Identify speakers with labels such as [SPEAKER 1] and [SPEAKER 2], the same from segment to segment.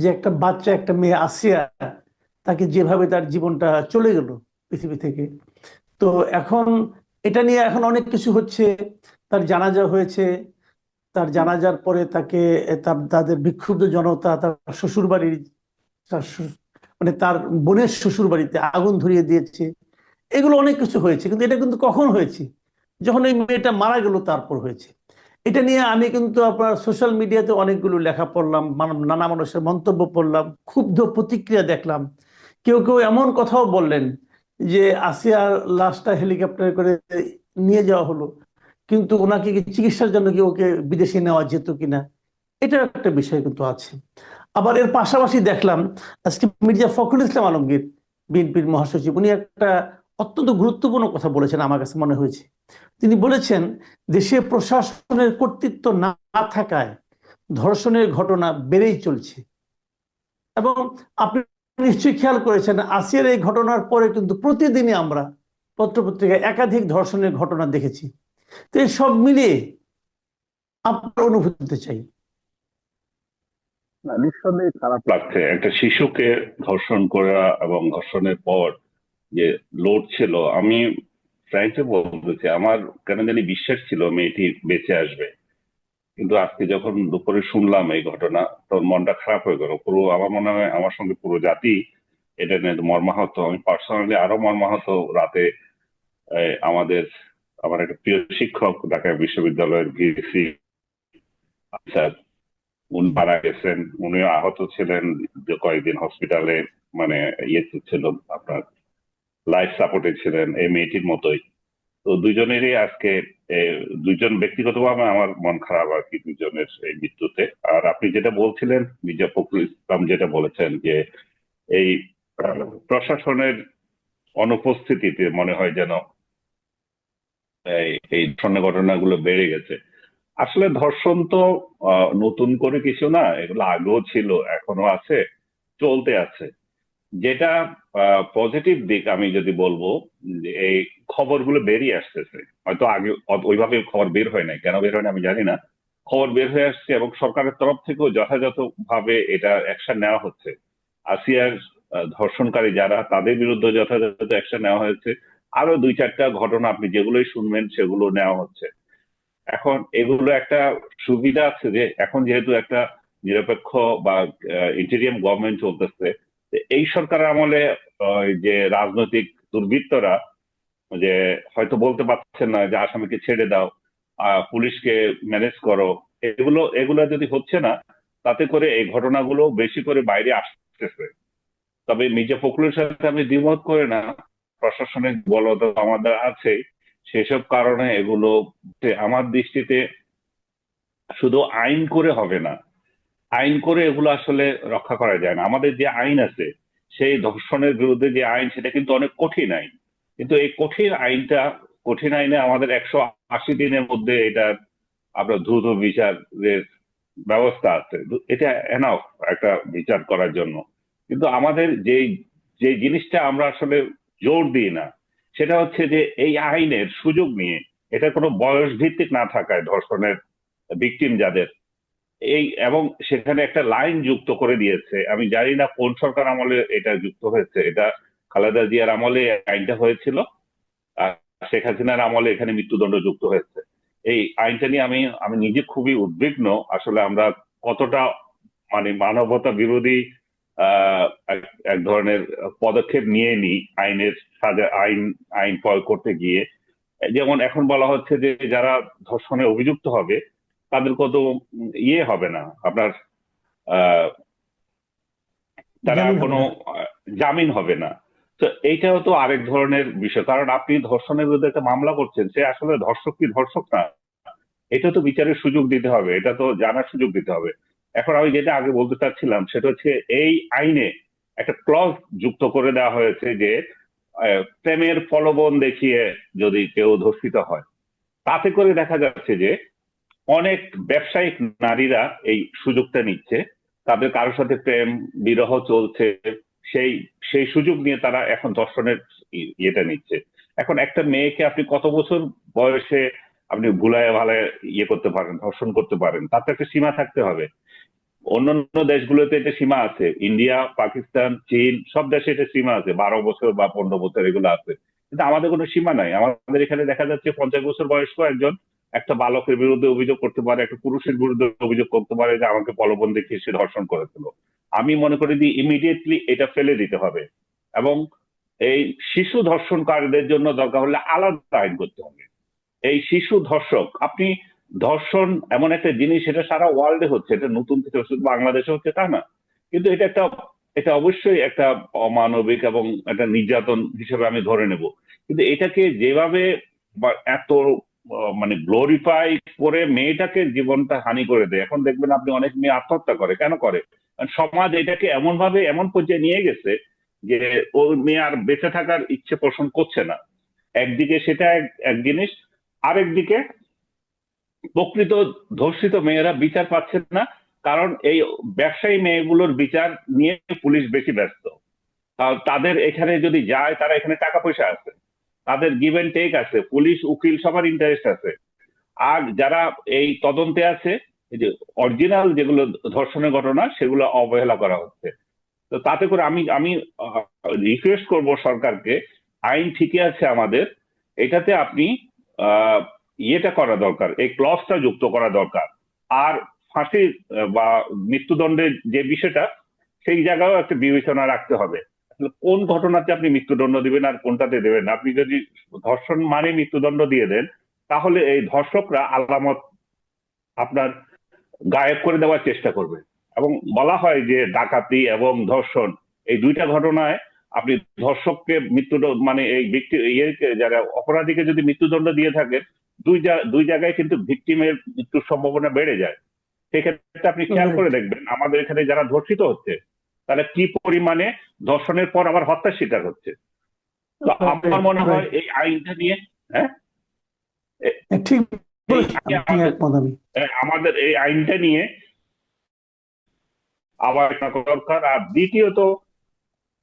[SPEAKER 1] যে একটা বাচ্চা, একটা মেয়ে আসিয়া তাকে যেভাবে তার জীবনটা চলে গেল পৃথিবী থেকে। তো এখন এটা নিয়ে এখন অনেক কিছু হচ্ছে। তার জানাজা হয়েছে। তার জানাজার পরে তাকে তাদের বিক্ষুব্ধ জনতা, তার শ্বশুর বাড়ির মানে তার বোনের শ্বশুর বাড়িতে আগুন ধরিয়ে দিয়েছে। এগুলো অনেক কিছু হয়েছে, কিন্তু এটা কিন্তু কখন হয়েছে? যখন এই মেয়েটা মারা গেল, তারপর হয়েছে। এটা নিয়ে আমি কিন্তু আপনার সোশ্যাল মিডিয়াতে অনেকগুলো লেখা পড়লাম নানা মানুষের মন্তব্য পড়লাম, ক্ষুব্ধ প্রতিক্রিয়া দেখলাম। কেউ কেউ এমন কথাও বললেন যে, আসিয়ার লাশটা হেলিকপ্টারে করে নিয়ে যাওয়া হলো। কিন্তু ওনাকে চিকিৎসার জন্য কি ওকে বিদেশে নেওয়া যেত কিনা? এটা একটা বিষয় কিন্তু আছে। আবার এর পাশাপাশি দেখলাম, আজকে মির্জা ফখরুল ইসলাম আলমগীর, বিএনপির মহাসচিব, উনি একটা অত্যন্ত গুরুত্বপূর্ণ কথা বলেছেন আমার কাছে মনে হয়েছে। তিনি বলেছেন, দেশে প্রশাসনের কর্তৃত্ব না থাকায় ধর্ষণের ঘটনা বেড়েই চলছে। এবং আপনি নিশ্চয়ই খেয়াল করেছেন, আসিয়ার এই ঘটনার পরে কিন্তু প্রতিদিনই আমরা পত্রপত্রিকায় একাধিক ধর্ষণের ঘটনা দেখেছি। তো সব মিলিয়ে আপনার অনুভূতিতে চাই।
[SPEAKER 2] নিঃসন্দেহে খারাপ লাগছে। একটা শিশুকে ধর্ষণ করা এবং ধর্ষণের পর যে লোড ছিল, আমি ফ্র্যাঙ্কলি বলতেছি আমার কেন জানি বিশ্বাস ছিল মেয়েটি বেঁচে আসবে। কিন্তু আজকে যখন দুপুরে শুনলাম এই ঘটনা, তখন মনটা খারাপ হয়ে গেল। পুরো আমার মনে হয়, আমার সঙ্গে পুরো জাতি এটা নিয়ে মর্মাহত। আমি পার্সোনালি আরও মর্মাহত রাতে আমাদের, আমার একটা প্রিয় শিক্ষক ঢাকা বিশ্ববিদ্যালয়ের ভিসি স্যার, উনি মারা গেছেন। উনিও আহত ছিলেন কয়েকদিন হসপিটালে মানে ইয়ে ছিল আপনার লাইফ সাপোর্টে ছিলেন, এই মেয়েটির মতোই। তো দুজনেরই আজকে দুজন ব্যক্তিগতভাবে আমার মন খারাপ আর কি দুজনের এই মৃত্যুতে। আর আপনি যেটা বলছিলেন, মির্জা ফখরুল ইসলাম যেটা বলেছেন যে এই, প্রশাসনের অনুপস্থিতিতে মনে হয় যেন এই ধরনের ঘটনাগুলো বেড়ে গেছে। আসলে ধর্ষণ তো নতুন করে কিছু না, এগুলো আগেও ছিল এখনও আছে, চলতে আছে। যেটা পজিটিভ দিক আমি যদি বলব এই খবরগুলো বেরিয়ে আসতেছে। হয়তো আগে ওইভাবে খবর বের হয় নাই। কেন বের হয় না আমি জানি না। খবর বের হয়ে আসছে এবং সরকারের তরফ থেকেও যথাযথ ভাবে এটা অ্যাকশন নেওয়া হচ্ছে। আসিয়ার ধর্ষণকারী যারা, তাদের বিরুদ্ধে যথাযথ অ্যাকশন নেওয়া হয়েছে। আরও দুই চারটা ঘটনা আপনি যেগুলোই শুনবেন সেগুলো নেওয়া হচ্ছে। এখন এগুলো একটা সুবিধা আছে যে, এখন যেহেতু একটা নিরপেক্ষ বা ইন্টেরিয়াম গভর্নমেন্ট চলতেছে এই সরকার আমলে যে রাজনৈতিক দুর্বৃত্তরা, যে হয়তো বলতে পারছেন না যে আসামিকে ছেড়ে দাও পুলিশকে ম্যানেজ করো, এগুলো এগুলো যদি হচ্ছে না, তাতে করে এই ঘটনাগুলো বেশি করে বাইরে আসতেছে। তবে মির্জা ফখরুলের সাথে আমি দ্বিমত করে না, প্রশাসনিক বলদ আমাদের আছে, সেসব কারণে এগুলো আমার দৃষ্টিতে শুধু আইন করে হবে না আইন করে এগুলো আসলে রক্ষা করা যায় না। আমাদের যে আইন আছে, সেই ধর্ষণের বিরুদ্ধে যে আইন, সেটা কিন্তু অনেক কঠিন আইন। কিন্তু এই কঠিন আইনটা, কঠিন আইনে আমাদের একশো আশি দিনের মধ্যে এটা আপনার দ্রুত বিচারের ব্যবস্থা আছে। এটা এনাফ একটা বিচার করার জন্য। কিন্তু আমাদের যেই যে জিনিসটা আমরা আসলে জোর দিই না, সেটা হচ্ছে যে এই আইনের সুযোগ নিয়ে এটা কোনো বয়স ভিত্তিক না থাকায় ধর্ষণের ভিকটিম যাদের এই এবং সেখানে একটা লাইন যুক্ত করে দিয়েছে। আমি জানি না কোন সরকার আমলে এটা যুক্ত হয়েছে। এটা খালেদা জিয়ার আমলে আইনটা হয়েছিল আর শেখ হাসিনার আমলে এখানে মৃত্যুদণ্ড যুক্ত হয়েছে। এই আইনটা নিয়ে আমি আমি নিজে খুবই উদ্বিগ্ন। আসলে আমরা কতটা মানে মানবতা বিরোধী এক ধরনের পদক্ষেপ নিয়ে নি আইনের সাজা, আইন আইন প্রয়োগ করতে গিয়ে। যেমন এখন বলা হচ্ছে যে যারা ধর্ষণে অভিযুক্ত হবে তাদের কত ইয়ে হবে না। আপনার তারা কোনো জামিন হবে না। তো এইটাও তো আরেক ধরনের বিষয়। কারণ আপনি ধর্ষণের বিরুদ্ধে একটা মামলা করছেন সে আসলে ধর্ষক কি ধর্ষক না? এটা তো বিচারের সুযোগ দিতে হবে এটা তো জানার সুযোগ দিতে হবে। এখন আমি যেটা আগে বলতে চাচ্ছিলাম সেটা হচ্ছে এই আইনে একটা ক্লজ যুক্ত করে দেওয়া হয়েছে যে প্রেমের প্রলোভন দেখিয়ে যদি কেউ ধর্ষিত হয় তাতে করে দেখা যাচ্ছে যে অনেক ব্যবসায়িক নারীরা এই সুযোগটা নিচ্ছে। তাদের কারোর সাথে প্রেম, বিরহ চলছে, সেই সেই সুযোগ নিয়ে তারা এখন দর্শনের ইয়েটা নিচ্ছে। এখন একটা মেয়েকে আপনি কত বছর বয়সে আপনি ভুলায় ভালায় ইয়ে করতে পারেন, ধর্ষণ করতে পারেন, তার তো একটা সীমা থাকতে হবে। অন্যান্য দেশগুলোতে এটা সীমা আছে, ইন্ডিয়া, পাকিস্তান, চীন, সব দেশে এটা সীমা আছে, বারো বছর বা পনেরো বছর এগুলো আছে। কিন্তু আমাদের কোনো সীমা নাই। আমাদের এখানে দেখা যাচ্ছে পঞ্চাশ বছর বয়স্ক একজন একটা বালকের বিরুদ্ধে অভিযোগ করতে পারে, একটা পুরুষের বিরুদ্ধে অভিযোগ করতে পারে যে আমাকে প্রলোভন দেখিয়ে সে ধর্ষণ করেছিল। আমি মনে করি যে ইমিডিয়েটলি এটা ফেলে দিতে হবে এবং এই শিশু ধর্ষণকারীদের জন্য দরকার হলে আলাদা আইন করতে হবে। এই শিশু ধর্ষক, আপনি ধর্ষণ এমন একটা জিনিস, এটা সারা ওয়ার্ল্ডে হচ্ছে, এটা নতুন থেকে শুধু বাংলাদেশে হচ্ছে তা না। কিন্তু এটা একটা, এটা অবশ্যই একটা অমানবিক এবং একটা নির্যাতন হিসেবে আমি ধরে নেব। কিন্তু এটাকে যেভাবে এত মানে গ্লোরিফাই করে মেয়েটাকে জীবনটা হানি করে দেয়। এখন দেখবেন আপনি অনেক মেয়ে আত্মহত্যা করে। কেন করে? সমাজ এটাকে এমন ভাবে এমন পর্যায়ে নিয়ে গেছে যে ওই মেয়ে আর বেঁচে থাকার ইচ্ছে পোষণ করছে না। একদিকে সেটা এক- জিনিস, আরেকদিকে প্রকৃত ধর্ষিত মেয়েরা বিচার পাচ্ছেন না, কারণ এই ব্যবসায়ী মেয়েগুলোর বিচার নিয়ে পুলিশ বেশি ব্যস্ত। তাদের এখানে যদি যায়, তারা এখানে টাকা পয়সা আছে। তাদের গিভ এন্ড টেক আছে পুলিশ উকিল সবার ইন্টারেস্ট আছে। আর যারা এই তদন্তে আছে যে অরিজিনাল যেগুলো ধর্ষণের ঘটনা সেগুলো অবহেলা করা হচ্ছে। তো তাতে করে আমি আমি রিকোয়েস্ট করব সরকারকে আইন ঠিকই আছে আমাদের এটাতে আপনি ইয়েটা করা দরকার এই ক্লসটা যুক্ত করা দরকার। আর ফাঁসি আহ, বা মৃত্যুদণ্ডের যে বিষয়টা সেই জায়গাও একটা বিবেচনা রাখতে হবে। কোন ঘটনাতে আপনি মৃত্যুদণ্ড দিবেন আর কোনটাতে দেবেন? আপনি যদি ধর্ষণ মানে মৃত্যুদণ্ড দিয়ে দেন তাহলে এই ধর্ষকরা আলামত আপনার গায়েব করে দেওয়ার চেষ্টা করবে। এবং বলা হয় যে ডাকাতি এবং ধর্ষণ এই দুইটা ঘটনায় আপনি ধর্ষককে মৃত্যুদণ্ড মানে এই ব্যক্তি ইয়েকে যারা অপরাধীকে যদি মৃত্যুদণ্ড দিয়ে থাকেন দুই দুই জায়গায় কিন্তু ভিকটিমের মৃত্যুর সম্ভাবনা বেড়ে যায়। সেক্ষেত্রে আপনি খেয়াল করে দেখবেন আমাদের এখানে যারা ধর্ষিত হচ্ছে তাহলে কি পরিমাণে ধর্ষণের পর আবার হত্যার শিকার হচ্ছে? তো আমার মনে হয় এই আইনটা নিয়ে হ্যাঁ?
[SPEAKER 1] ঠিক
[SPEAKER 2] আমাদের এই আইনটা নিয়ে আবার দরকার। আর দ্বিতীয়ত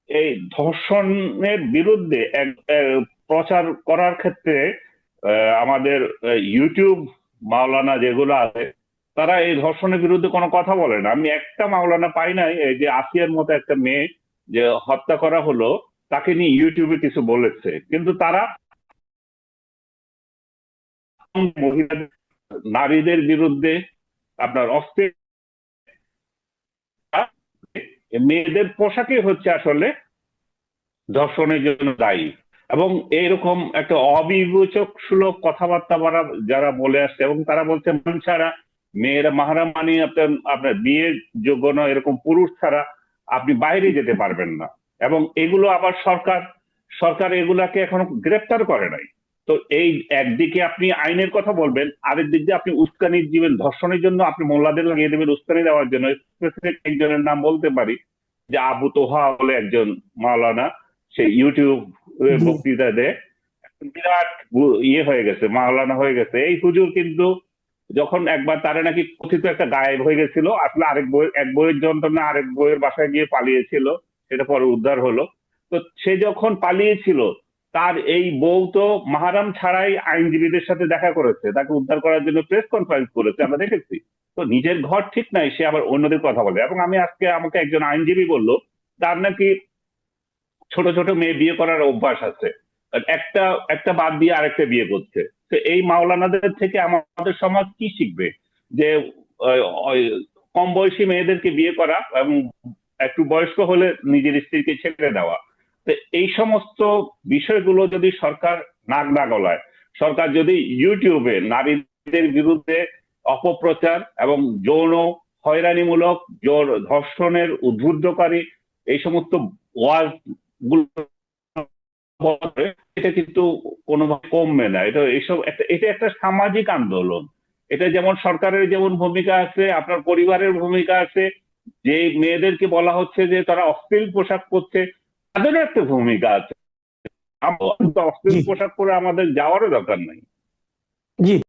[SPEAKER 2] এই ধর্ষণের বিরুদ্ধে এক- প্রচার করার ক্ষেত্রে আমাদের ইউটিউব মাওলানা যেগুলো আছে তারা এই ধর্ষণের বিরুদ্ধে কোনো কথা বলে না। আমি একটা মাওলানা পাই নাই, এই যে আসিয়ার মতো একটা মেয়ে যে হত্যা করা হলো, তাকে নিয়ে ইউটিউবে কিছু বলেছে। কিন্তু তারা মহিলাদের, নারীদের বিরুদ্ধে আপনার মেয়েদের পোশাকে হচ্ছে আসলে ধর্ষণের জন্য দায়ী। এবং এরকম একটা অবিবেচক সুলভ কথাবার্তা যারা বলে আসছে, এবং তারা বলছে মান ছাড়া মেয়েরা মাহারাম মানে আপনার আপনার বিয়ের যোগ্য নয় এরকম পুরুষ ছাড়া আপনি বাইরে যেতে পারবেন না। এবং এগুলো আবার সরকার সরকার এগুলাকে এখনও গ্রেপ্তার করে নাই। তো এই একদিকে আপনি আইনের কথা বলবেন আরেক দিক দিয়ে আপনি উস্কানি দিবেন ধর্ষণের জন্য আপনি মোল্লাদের লাগিয়ে দেবেন উস্কানি দেওয়ার জন্য। স্পেসিফিক একজনের নাম বলতে পারি যে আবু তোহা বলে একজন মাওলানা সে ইউটিউব। বক্তৃতা দেয়। বিরাট ইয়ে হয়ে গেছে মাওলানা হয়ে গেছে। এই হুজুর কিন্তু যখন একবার তারা নাকি কথিত একটা গায়েব হয়ে গেছিল, আসলে আরেক বই, এক বইয়ের যন্ত্রণা আরেক বইয়ের বাসায় গিয়ে পালিয়েছিল, সেটা পরে উদ্ধার হলো। তো সে যখন পালিয়েছিল, তার এই বউ তো মাহারাম ছাড়াই আইনজীবীদের সাথে দেখা করেছে, তাকে উদ্ধার করার জন্য প্রেস কনফারেন্স করেছে, আমরা দেখেছি। তো নিজের ঘর ঠিক নাই, সে আবার অন্যদের কথা বলে। এবং আমি আজকে আমাকে একজন আইনজীবী বলল, তার নাকি ছোট ছোট মেয়ে বিয়ে করার অভ্যাস আছে। একটা একটা বাদ দিয়ে আরেকটা বিয়ে করছে। এই মাওলানাদের থেকে আমাদের সমাজ কি শিখবে? যে কম বয়সী মেয়েদেরকে বিয়ে করা এবং একটু বয়স্ক হলে নিজের স্ত্রীকে ছেড়ে দেওয়া। তো এই সমস্ত বিষয়গুলো যদি সরকার নাক না গলায়, সরকার যদি ইউটিউবে নারীদের বিরুদ্ধে অপপ্রচার এবং যৌন হয়রানিমূলক ধর্ষণের উদ্বুদ্ধকারী এই সমস্ত ওয়াজগুলো বলে, এটা কিন্তু কোনোভাবে কমবে না। এটা এইসব একটা এটা একটা সামাজিক আন্দোলন। এটা যেমন সরকারের যেমন ভূমিকা আছে আপনার পরিবারের ভূমিকা আছে যে মেয়েদেরকে বলা হচ্ছে যে তারা অশ্লীল পোশাক পরছে তাদেরও একটা ভূমিকা আছে। অশ্লীল পোশাক পরে আমাদের যাওয়ারও দরকার নাই।
[SPEAKER 1] জি।